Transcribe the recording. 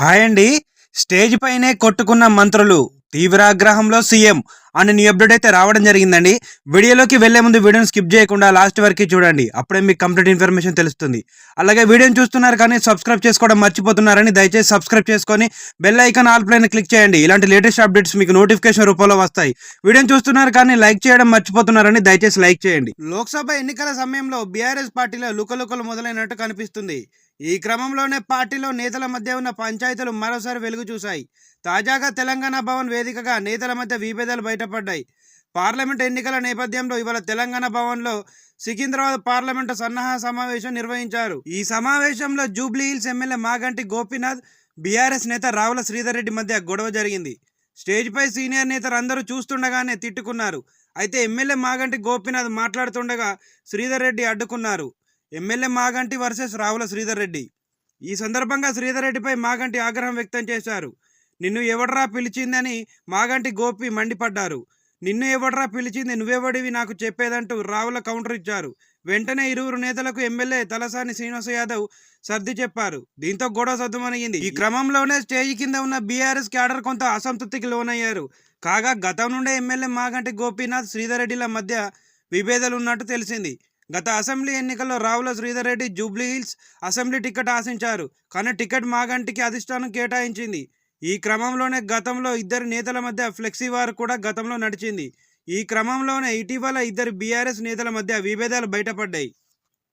Hi అండి. Stage పైనే కొట్టుకున్న మంత్రులు తీవ్రాగ్రహంలో సీఎం అని నీ అప్డేట్ అయితే రావడం జరిగిందండి. వీడియోలోకి వెళ్ళే ముందు వీడియోని స్కిప్ చేయకుండా లాస్ట్ వరకు చూడండి. అప్పుడే మీకు కంప్లీట్ ఇన్ఫర్మేషన్ తెలుస్తుంది. అలాగే వీడియోని చూస్తున్నారు కానీ సబ్స్క్రైబ్ చేసుకోవడం మర్చిపోతున్నారని దయచేసి సబ్స్క్రైబ్ చేసుకొని బెల్ ఐకాన్ ఆల్ ప్లేన్ క్లిక్ చేయండి. ఇలాంటి లేటెస్ట్ అప్డేట్స్ మీకు నోటిఫికేషన్ రూపంలో వస్తాయి. వీడియోని చూస్తున్నారు కానీ లైక్ చేయడం మర్చిపోతున్నారని దయచేసి లైక్ చేయండి. లోక్సభ ఎన్నికల సమయంలో బీఆర్ఎస్ పార్టీలో లుకలుకలు మొదలైనట్టు కనిపిస్తుంది. ఈ క్రమంలోనే పార్టీలో నేతల మధ్య ఉన్న పంచాయతీలు మరోసారి వెలుగు చూశాయి. తాజాగా తెలంగాణ భవన్ వేదికగా నేతల మధ్య విభేదాలు బయటపడ్డాయి. పార్లమెంట్ ఎన్నికల నేపథ్యంలో ఇవాళ తెలంగాణ భవన్లో సికింద్రాబాద్ పార్లమెంటు సన్నాహ సమావేశం నిర్వహించారు. ఈ సమావేశంలో జూబ్లీ హిల్స్ ఎమ్మెల్యే మాగంటి గోపీనాథ్ బీఆర్ఎస్ నేత రావుల శ్రీధర్ రెడ్డి మధ్య గొడవ జరిగింది. స్టేజ్పై సీనియర్ నేతలు అందరూ చూస్తుండగానే తిట్టుకున్నారు. అయితే ఎమ్మెల్యే మాగంటి గోపీనాథ్ మాట్లాడుతుండగా శ్రీధర్ రెడ్డి అడ్డుకున్నారు. MLA Maganti versus Ravula Sridhar Reddy. ఈ సందర్భంగా శ్రీధర్ రెడ్డిపై మాగంటి ఆగ్రహం వ్యక్తం చేశారు. నిన్ను ఎవడరా పిలిచిందని మాగంటి గోపి మండిపడ్డారు. నిన్ను ఎవడరా పిలిచింది నువ్వెవడివి నాకు చెప్పేదంటూ రావుల కౌంటర్ ఇచ్చారు. వెంటనే ఇరువురు నేతలకు ఎమ్మెల్యే తలసాని శ్రీనివాస యాదవ్ సర్ది చెప్పారు. దీంతో గొడవ సద్దుమనిగింది ఈ క్రమంలోనే స్టేజ్ కింద ఉన్న బీఆర్ఎస్ క్యాడర్ కొంత అసంతృప్తికి లోనయ్యారు. కాగా గతం నుండే ఎమ్మెల్యే మాగంటి గోపీనాథ్ శ్రీధర్ రెడ్డిల మధ్య విభేదాలు ఉన్నట్టు తెలిసింది. గత అసెంబ్లీ ఎన్నికల్లో రావుల శ్రీధర్ రెడ్డి జూబ్లీహిల్స్ అసెంబ్లీ టికెట్ ఆశించారు. కానీ టికెట్ మాగంటికి అధిష్టానం కేటాయించింది. ఈ క్రమంలోనే గతంలో ఇద్దరు నేతల మధ్య ఫ్లెక్సీ వార్ కూడా గతంలో నడిచింది. ఈ క్రమంలోనే ఇటీవల ఇద్దరు బీఆర్ఎస్ నేతల మధ్య విభేదాలు బయటపడ్డాయి.